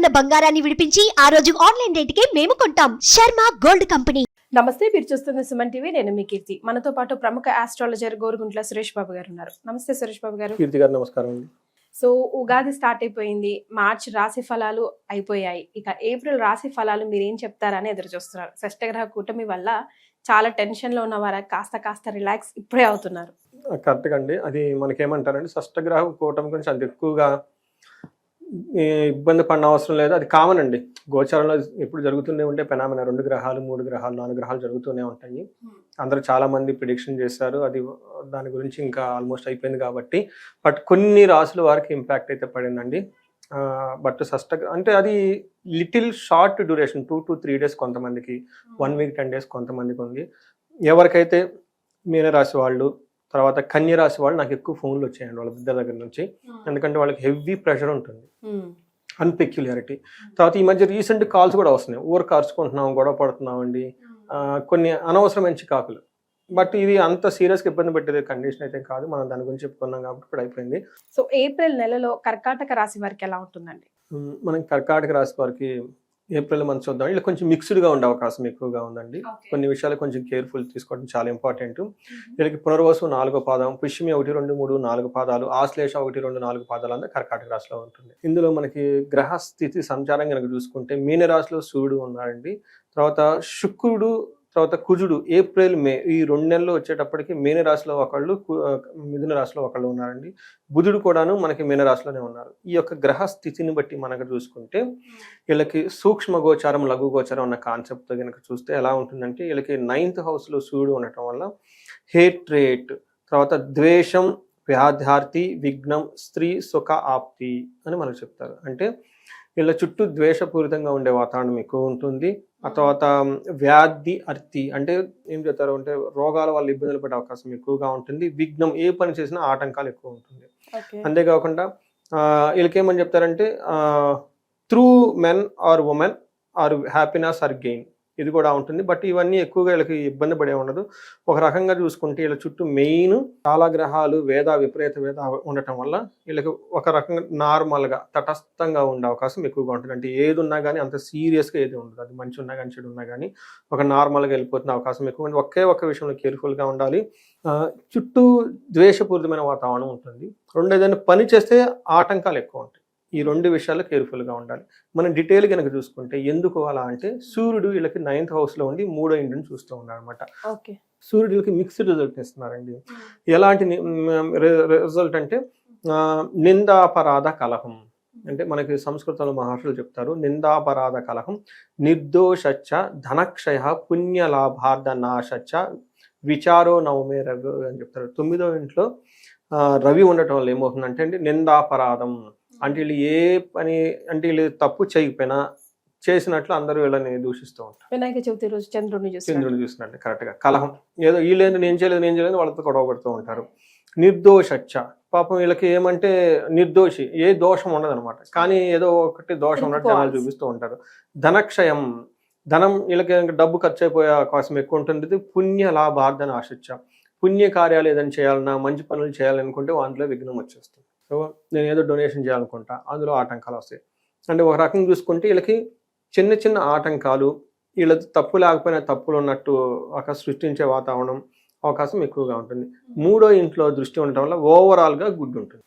ఉన్న బంగారాన్ని విడిపించి ఆ రోజు ఆన్లైన్ రేటుకే మేము కొంటాం. Sharma gold company. నమస్తే మీరు చూస్తున్న సుమన్ టీవీ నేను మీ కీర్తి. మనతో పాటు ప్రముఖ ఆస్ట్రాలజర్ గోరుగుంట్ల సురేష్ బాబు గారు ఉన్నారు. నమస్తే సురేష్ బాబు గారు. కీర్తి గారు నమస్కారం అండి. సో ఉగాది స్టార్ట్ అయిపోయింది. మార్చ్ రాశి ఫలాలు అయిపోయాయి. ఇక ఏప్రిల్ రాశి ఫలాలు మీరు ఏం చెప్తారని ఎదురు చూస్తున్నారు షష్టగ్రహ కూటమి వల్ల చాలా టెన్షన్లో ఉన్న వారు కాస్త కాస్త రిలాక్స్ ఇప్పుడే అవుతున్నారు. కరెక్ట్గా అండి. అది మనకేమంటారంటే షష్టగ్రహ కూటమి గురించి అంత ఎక్కువగా ఇబ్బంది పడిన అవసరం లేదు. అది కామన్ అండి. గోచారంలో ఎప్పుడు జరుగుతూనే ఉంటే పెనామిన రెండు గ్రహాలు మూడు గ్రహాలు నాలుగు గ్రహాలు జరుగుతూనే ఉంటాయి. అందరూ చాలా మంది ప్రిడిక్షన్ చేశారు. అది దాని గురించి ఇంకా ఆల్మోస్ట్ అయిపోయింది కాబట్టి. బట్ కొన్ని రాసుల వారికి ఇంపాక్ట్ అయితే పడిందండి. బట్ సష్ట అంటే అది little short duration two to three days కొంతమందికి వన్ వీక్ టెన్ డేస్ కొంతమందికి ఉంది. ఎవరికైతే మీనరాశి వాళ్ళు తర్వాత కన్య రాశి వాళ్ళు నాకు ఎక్కువ ఫోన్లు వచ్చాయండి వాళ్ళ ఇద్దరి దగ్గర నుంచి. ఎందుకంటే వాళ్ళకి హెవీ ప్రెషర్ ఉంటుంది. అన్పెక్యులారిటీ తర్వాత ఈ మధ్య రీసెంట్ కాల్స్ కూడా వస్తున్నాయి. ఊరు కార్చుకుంటున్నాం గొడవ పడుతున్నాం అండి కొన్ని అనవసరమైన చికాకులు. బట్ ఇది అంత సీరియస్గా ఇబ్బంది పెట్టేది కండిషన్ అయితే కాదు. మనం దాని గురించి చెప్పుకున్నాం కాబట్టి ఇప్పుడు అయిపోయింది. సో ఏప్రిల్ నెలలో కర్కాటక రాశి వారికి ఎలా ఉంటుందండి? మనం కర్కాటక రాశి వారికి ఏప్రిల్ మంత్ చూద్దాం ఇలా కొంచెం మిక్స్డ్గా ఉండే అవకాశం ఎక్కువగా ఉందండి. కొన్ని విషయాలు కొంచెం కేర్ఫుల్ తీసుకోవడం చాలా ఇంపార్టెంట్ వీళ్ళకి పునర్వసు నాలుగో పాదం పుష్యమి ఒకటి రెండు మూడు నాలుగు పాదాలు ఆశ్లేష ఒకటి రెండు నాలుగు పాదాలు అంతా కర్కాటక రాశిలో ఉంటుంది. ఇందులో మనకి గ్రహ స్థితి సంచారం కనుక చూసుకుంటే మీన రాశిలో సూర్యుడు ఉన్నాడండి. తర్వాత శుక్రుడు తర్వాత కుజుడు ఏప్రిల్ మే ఈ రెండు నెలలు వచ్చేటప్పటికి మీన రాశిలో ఒకళ్ళు కు- మిథున రాశిలో ఒకళ్ళు ఉన్నారండి. బుధుడు కూడాను మనకి మీన రాశిలోనే ఉన్నారు. ఈ యొక్క గ్రహ స్థితిని బట్టి మనకు చూసుకుంటే వీళ్ళకి సూక్ష్మ గోచారం లఘు గోచారం అన్న కాన్సెప్ట్ కనుక చూస్తే ఎలా ఉంటుందంటే వీళ్ళకి నైన్త్ హౌస్లో సూర్యుడు ఉండటం వల్ల హేట్రేట్ తర్వాత ద్వేషం వ్యాధార్తి విఘ్నం స్త్రీ సుఖ ఆప్తి అని మనకు చెప్తారు. అంటే వీళ్ళ చుట్టూ ద్వేషపూరితంగా ఉండే వాతావరణం ఎక్కువ ఉంటుంది. ఆ తర్వాత వ్యాధి అర్తి అంటే ఏం చెప్తారు అంటే రోగాల వల్ల ఇబ్బందులు పడే అవకాశం ఎక్కువగా ఉంటుంది. విఘ్నం ఏ పని చేసినా ఆటంకాలు ఎక్కువ ఉంటుంది. అంతేకాకుండా ఆ, వీళ్ళకేమని చెప్తారంటే through men or women or happiness or gain. ఇది కూడా ఉంటుంది. బట్ ఇవన్నీ ఎక్కువగా వీళ్ళకి ఇబ్బంది పడే ఉండదు. ఒక రకంగా చూసుకుంటే వీళ్ళ చుట్టూ మెయిన్ చాలా గ్రహాలు వేద విపరీత వేద ఉండటం వల్ల వీళ్ళకి ఒక రకంగా నార్మల్గా తటస్థంగా ఉండే అవకాశం ఎక్కువగా ఉంటుంది. అంటే ఏది ఉన్నా కానీ అంత సీరియస్గా ఏది ఉండదు. అది మంచి ఉన్నా కానీ చెడు ఉన్నా కానీ ఒక నార్మల్గా వెళ్ళిపోతున్న అవకాశం ఎక్కువ ఉంది ఒకే ఒక్క విషయంలో కేర్ఫుల్గా ఉండాలి. చుట్టూ ద్వేషపూరితమైన వాతావరణం ఉంటుంది. రెండు ఏదైనా పని చేస్తే ఆటంకాలు ఎక్కువ ఉంటాయి. ఈ రెండు విషయాలు కేర్ఫుల్గా ఉండాలి. మనం డీటెయిల్ కనుక చూసుకుంటే ఎందుకు అలా అంటే సూర్యుడు వీళ్ళకి నైన్త్ హౌస్లో ఉండి మూడో ఇంటిని చూస్తూ ఉన్నాడు అనమాట ఓకే. సూర్యుడు వీళ్ళకి మిక్స్డ్ రిజల్ట్ ఇస్తున్నారండి. ఎలాంటి రిజల్ట్ అంటే నిందాపరాధ కలహం. అంటే మనకి సంస్కృతంలో మహర్షులు చెప్తారు నిందాపరాధ కలహం నిర్దోషచ్చ ధనక్షయ పుణ్యలాభార్థ నాశచ్చ విచారో నవమే రవి అని చెప్తారు. తొమ్మిదో ఇంట్లో రవి ఉండటం వల్ల ఏమవుతుందంటే అంటే నిందాపరాధం. అంటే వీళ్ళు ఏ పని అంటే వీళ్ళు తప్పు చేయకపోయినా చేసినట్లు అందరూ వీళ్ళని దూషిస్తూ ఉంటారు. వినాయక చవితి రోజు చంద్రుడిని చూస్తున్నారు చంద్రుడు చూసినట్టు కరెక్ట్గా కలహం. ఏదో వీళ్ళేంది నేను చేయలేదు నేను చేయలేదు వాళ్ళతో గొడవ పడుతూ ఉంటారు. నిర్దోషచ్చ. పాపం వీళ్ళకి ఏమంటే నిర్దోషి ఏ దోషం ఉండదు అనమాట కానీ ఏదో ఒకటి దోషం ఉన్నట్టు జనాలు చూపిస్తూ ఉంటారు. ధనక్షయం. ధనం వీళ్ళకి డబ్బు ఖర్చు అయిపోయే అవకాశం ఎక్కువ ఉంటుంది పుణ్య లాభార్థన ఆశించ పుణ్య కార్యాలు ఏదైనా చేయాలన్నా మంచి పనులు చేయాలనుకుంటే అందులో విఘ్నం వచ్చేస్తుంది. సో నేను ఏదో డొనేషన్ చేయాలనుకుంటా అందులో ఆటంకాలు వస్తాయి. అంటే ఒక రకంగా చూసుకుంటే వీళ్ళకి చిన్న చిన్న ఆటంకాలు వీళ్ళ తప్పు లేకపోయినా తప్పులు ఉన్నట్టు ఒక సృష్టించే వాతావరణం అవకాశం ఎక్కువగా ఉంటుంది. మూడో ఇంట్లో దృష్టి ఉండటం వల్ల ఓవరాల్గా గుడ్ ఉంటుంది.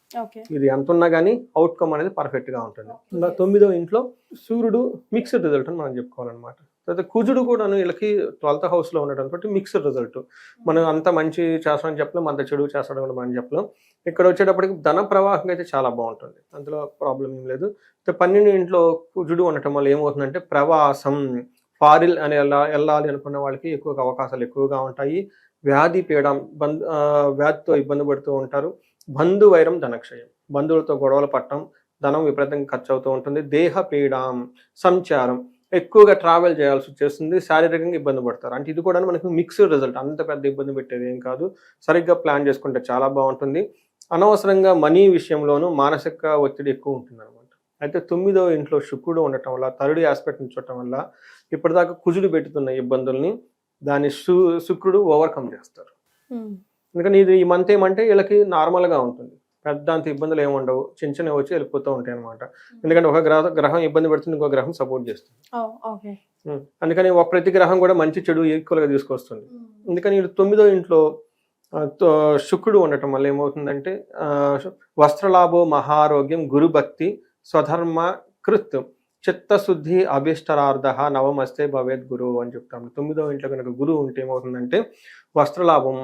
ఇది ఎంత ఉన్నా కానీ అవుట్కమ్ అనేది పర్ఫెక్ట్గా ఉంటుంది. ఇంకా తొమ్మిదో ఇంట్లో సూర్యుడు మిక్స్డ్ రిజల్ట్ అని మనం చెప్పుకోవాలన్నమాట. తర్వాత కుజుడు కూడా వీళ్ళకి ట్వెల్త్ హౌస్లో ఉండడం ఉండటంతో మిక్స్డ్ రిజల్ట్. మనం అంత మంచి చేస్తామని చెప్పలేం అంత చెడు చేస్తాడు కూడా మనం చెప్పలేం. ఇక్కడ వచ్చేటప్పటికి ధన ప్రవాహం అయితే చాలా బాగుంటుంది. అందులో ప్రాబ్లం ఏం లేదు. పన్నెండు ఇంట్లో కుజుడు ఉండటం వల్ల ఏమవుతుందంటే ప్రవాసం ఫారిల్ అని వెళ్ళాలి అనుకున్న వాళ్ళకి ఎక్కువ అవకాశాలు ఎక్కువగా ఉంటాయి. వ్యాధి పీడ బంధు వ్యాధితో ఇబ్బంది పడుతూ ఉంటారు. బంధు వైరం ధనక్షయం. బంధువులతో గొడవలు పట్టడం ధనం విపరీతంగా ఖర్చు అవుతూ ఉంటుంది. దేహ పీడం సంచారం. ఎక్కువగా ట్రావెల్ చేయాల్సి వచ్చేస్తుంది శారీరకంగా ఇబ్బంది పడతారు. అంటే ఇది కూడా మనకు మిక్స్డ్ రిజల్ట్ అంత పెద్ద ఇబ్బంది పెట్టేది ఏం కాదు. సరిగ్గా ప్లాన్ చేసుకుంటే చాలా బాగుంటుంది. అనవసరంగా మనీ విషయంలోనూ మానసిక ఒత్తిడి ఎక్కువ ఉంటుంది అనమాట అయితే తొమ్మిదో ఇంట్లో శుక్రుడు ఉండటం వల్ల థర్డ్ ఆస్పెక్ట్ చూడటం వల్ల ఇప్పటిదాకా కుజుడు పెట్టుతున్న ఇబ్బందుల్ని దాన్ని శుక్రుడు ఓవర్కమ్ చేస్తారు. ఎందుకని ఇది ఈ మంత్ ఏమంటే వీళ్ళకి నార్మల్గా ఉంటుంది. పెద్ద అంత ఇబ్బందులు ఏమి ఉండవు. చిన్న చిన్నవి వచ్చి వెళ్ళిపోతూ ఉంటాయి అనమాట ఎందుకంటే ఒక గ్రహ గ్రహం ఇబ్బంది పెడుతుంది ఇంకో గ్రహం సపోర్ట్ చేస్తుంది. అందుకని ఒక ప్రతి గ్రహం కూడా మంచి చెడు ఈక్వల్గా తీసుకొస్తుంది. అందుకని తొమ్మిదో ఇంట్లో శుక్రుడు ఉండటం వల్ల ఏమవుతుందంటే వస్త్రలాభో మహారోగ్యం గురుభక్తి స్వధర్మ కృత్ చిత్తశుద్ధి అభిష్టరార్థ నవమస్తే భవేత్ గురువు అని చెప్తాం తొమ్మిదో ఇంట్లో కనుక గురువు ఉంటే ఏమవుతుందంటే వస్త్రలాభం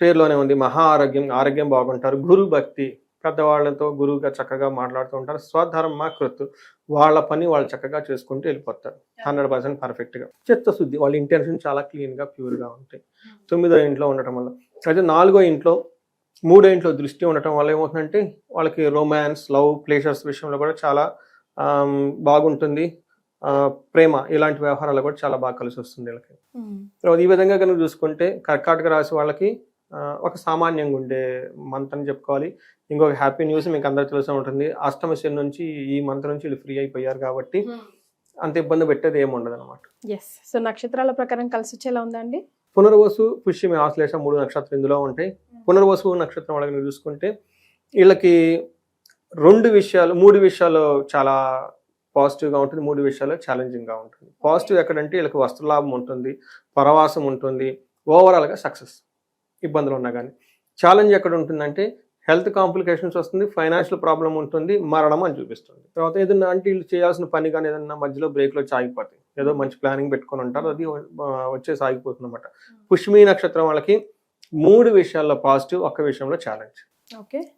పేరులోనే ఉంది మహా ఆరోగ్యం ఆరోగ్యం బాగుంటారు గురు భక్తి. పెద్దవాళ్ళతో గురువుగా చక్కగా మాట్లాడుతూ ఉంటారు స్వధర్మ కృత్. వాళ్ళ పని వాళ్ళు చక్కగా చేసుకుంటూ వెళ్ళిపోతారు. హండ్రెడ్ పర్సెంట్ పర్ఫెక్ట్గా. చిత్తశుద్ధి వాళ్ళ ఇంటెన్షన్ చాలా క్లీన్గా ప్యూర్గా ఉంటాయి. తొమ్మిదో ఇంట్లో ఉండటం వల్ల. అయితే నాలుగో ఇంట్లో మూడో ఇంట్లో దృష్టి ఉండటం వల్ల ఏమవుతుందంటే వాళ్ళకి రొమాన్స్ లవ్ ప్లేషర్స్ విషయంలో కూడా చాలా బాగుంటుంది. ప్రేమ ఇలాంటి వ్యవహారాలు కూడా చాలా బాగా కలిసి వస్తుంది వీళ్ళకి. తర్వాత ఈ విధంగా కనుక చూసుకుంటే కర్కాటక రాశి వాళ్ళకి ఒక సామాన్యంగా ఉండే మంత్ అని చెప్పుకోవాలి. ఇంకొక హ్యాపీ న్యూస్ మీకు అందరికీ తెలిసే ఉంటుంది. అష్టమ శని నుంచి ఈ మంత్ నుంచి వీళ్ళు ఫ్రీ అయిపోయారు కాబట్టి అంత ఇబ్బంది పెట్టేది ఏమి ఉండదు అనమాట ఎస్ సో నక్షత్రాల ప్రకారం కలిసి వచ్చేలా ఉందండి పునర్వసు పుష్యమి ఆశ్లేష మూడు నక్షత్రం ఇందులో ఉంటాయి. పునర్వసు నక్షత్రం వాళ్ళని చూసుకుంటే వీళ్ళకి రెండు విషయాలు మూడు విషయాలు చాలా పాజిటివ్గా ఉంటుంది మూడు విషయాలు ఛాలెంజింగ్గా ఉంటుంది. పాజిటివ్ ఎక్కడంటే వీళ్ళకి వస్త్రలాభం ఉంటుంది పరవాసం ఉంటుంది ఓవరాల్గా సక్సెస్ ఇబ్బందులు ఉన్నా కానీ ఛాలెంజ్ ఎక్కడ ఉంటుందంటే హెల్త్ కాంప్లికేషన్స్ వస్తుంది ఫైనాన్షియల్ ప్రాబ్లం ఉంటుంది మరణం అని చూపిస్తుంది. తర్వాత ఏదైనా అంటే వీళ్ళు చేయాల్సిన పని కానీ ఏదైనా మధ్యలో బ్రేక్లో ఆగిపోతాయి. ఏదో మంచి ప్లానింగ్ పెట్టుకొని ఉంటారు అది వచ్చేసి ఆగిపోతుంది అనమాట పుష్మి నక్షత్రం వాళ్ళకి మూడు విషయాల్లో పాజిటివ్ ఒక్క విషయంలో ఛాలెంజ్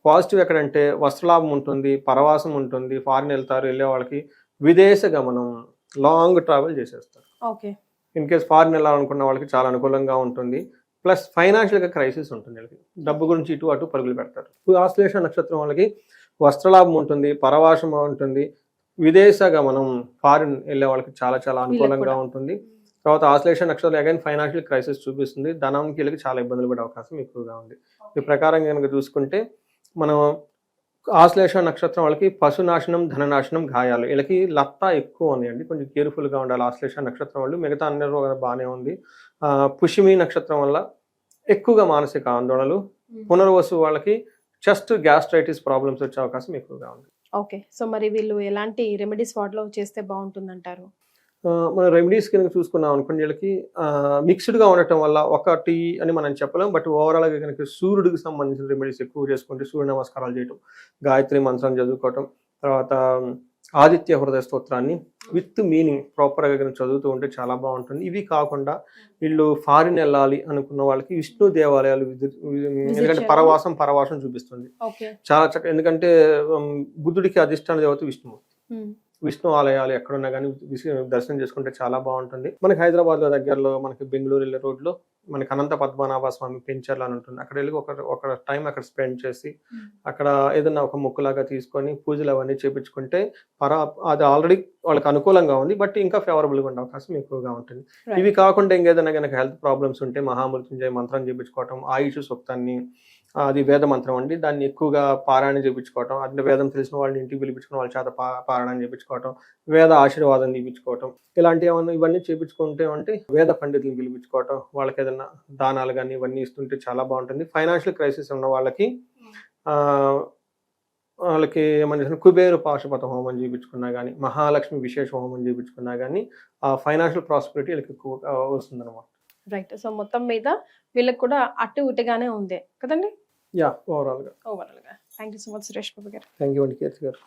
పాజిటివ్ ఎక్కడంటే వస్త్రలాభం ఉంటుంది పరవాసం ఉంటుంది ఫారిన్ వెళ్తారు వెళ్ళే వాళ్ళకి విదేశ గమనం లాంగ్ ట్రావెల్ చేసేస్తారు. ఓకే. ఇన్ కేస్ ఫారిన్ వెళ్ళాలనుకున్న వాళ్ళకి చాలా అనుకూలంగా ఉంటుంది. ప్లస్ ఫైనాన్షియల్గా క్రైసిస్ ఉంటుంది వీళ్ళకి. డబ్బు గురించి ఇటు అటు పరుగులు పెడతారు. ఆశ్లేష నక్షత్రం వాళ్ళకి వస్త్రలాభం ఉంటుంది పరవాసం ఉంటుంది. విదేశ గమనం ఫారిన్ వెళ్ళే వాళ్ళకి చాలా చాలా అనుకూలంగా. ఉంటుంది. తర్వాత ఆశ్లేష నక్షత్రం అగైన్ ఫైనాన్షియల్ క్రైసిస్ చూపిస్తుంది. ధనానికి వీళ్ళకి చాలా ఇబ్బందులు పడే అవకాశం ఎక్కువగా ఉంది. ఈ ప్రకారం కనుక చూసుకుంటే మనం ఆశ్లేష నక్షత్రం వాళ్ళకి పశునాశనం ధననాశనం గాయాలు. వీళ్ళకి లత్త ఎక్కువ ఉన్నాయండి కొంచెం కేర్ఫుల్గా ఉండాలి ఆశ్లేష నక్షత్రం వాళ్ళు. మిగతా అన్ని రోజులు బాగానే ఉంది. ఆ, పుష్యమి నక్షత్రం వల్ల ఎక్కువగా మానసిక ఆందోళనలు. పునర్వసు వాళ్ళకి చెస్ట్ గ్యాస్ట్రైటిస్ ప్రాబ్లమ్స్ వచ్చే అవకాశం ఎక్కువగా ఉంది. ఓకే. సో మరి వీళ్ళు ఎలాంటి రెమెడీస్ వాటిలో చేస్తే బాగుంటుంది అంటారు ఆ, మన రెమెడీస్ కనుక చూసుకున్నాం అనుకోండి వీళ్ళకి మిక్స్డ్గా ఉండటం వల్ల ఒకటి అని మనం చెప్పలేం బట్ ఓవరాల్గా కనుక సూర్యుడికి సంబంధించిన రెమెడీస్ ఎక్కువ చేసుకుంటే సూర్య నమస్కారాలు చేయటం గాయత్రి మంత్రం చదువుకోవటం తర్వాత ఆదిత్య హృదయ స్తోత్రాన్ని విత్ మీనింగ్ ప్రాపర్గా కనుక చదువుతూ ఉంటే చాలా బాగుంటుంది. ఇవి కాకుండా వీళ్ళు ఫారిన్ వెళ్ళాలి అనుకున్న వాళ్ళకి విష్ణు దేవాలయాలు ఎందుకంటే. పరవాసం పరవాసం చూపిస్తుంది. చాలా చక్కగా ఎందుకంటే బుద్ధుడికి అధిష్టాన దేవత విష్ణువు విష్ణు ఆలయాలు ఎక్కడున్నా కానీ దర్శనం చేసుకుంటే చాలా బాగుంటుంది. మనకి హైదరాబాద్లో దగ్గరలో మనకి బెంగళూరు వెళ్ళే రోడ్లో మనకి అనంత పద్మనాభ స్వామి పెంచర్లు అని ఉంటుంది. అక్కడ వెళ్ళి ఒక ఒక టైం అక్కడ స్పెండ్ చేసి అక్కడ ఏదన్నా ఒక ముక్కులాగా తీసుకొని పూజలు అవన్నీ చేపించుకుంటే పర అది ఆల్రెడీ వాళ్ళకి అనుకూలంగా ఉంది బట్ ఇంకా ఫేవరబుల్గా ఉండే అవకాశం ఎక్కువగా ఉంటుంది. ఇవి కాకుండా ఇంకేదైనా కనుక హెల్త్ ప్రాబ్లమ్స్ ఉంటే మహామృత్యుంజయ మంత్రం చేపించుకోవటం ఆయుష్ సూక్తాన్ని అది వేద మంత్రం అండి. దాన్ని ఎక్కువగా పారాయణ చేయించుకోవటం అంటే వేదం తెలిసిన వాళ్ళని ఇంటికి పిలిపించుకుని వాళ్ళ చేత పా పారాయణం చేయించుకోవటం వేద ఆశీర్వాదం తీపించుకోవటం ఇలాంటి ఏమన్నా ఇవన్నీ చేయించుకుంటే అంటే వేద పండితులను పిలిపించుకోవటం వాళ్ళకి ఏదైనా దానాలు కానీ ఇవన్నీ ఇస్తుంటే చాలా బాగుంటుంది. ఫైనాన్షియల్ క్రైసిస్ ఉన్న వాళ్ళకి వాళ్ళకి ఏమని కుబేరు పాశుపత హోమం చేయించుకున్నా కానీ మహాలక్ష్మి విశేష హోమం చేయించుకున్నా కానీ ఆ ఫైనాన్షియల్ ప్రాస్పెరిటీ వీళ్ళకి ఎక్కువ వస్తుంది అనమాట రైట్. సో మొత్తం మీద వీళ్ళకి కూడా అటు ఇటుగానే ఉంది. కదండి? యా ఓవరాల్గా ఓవరాల్గా. Thank you so much Suresh Babu గారు. థ్యాంక్ యూ అండి కీర్తి గారు.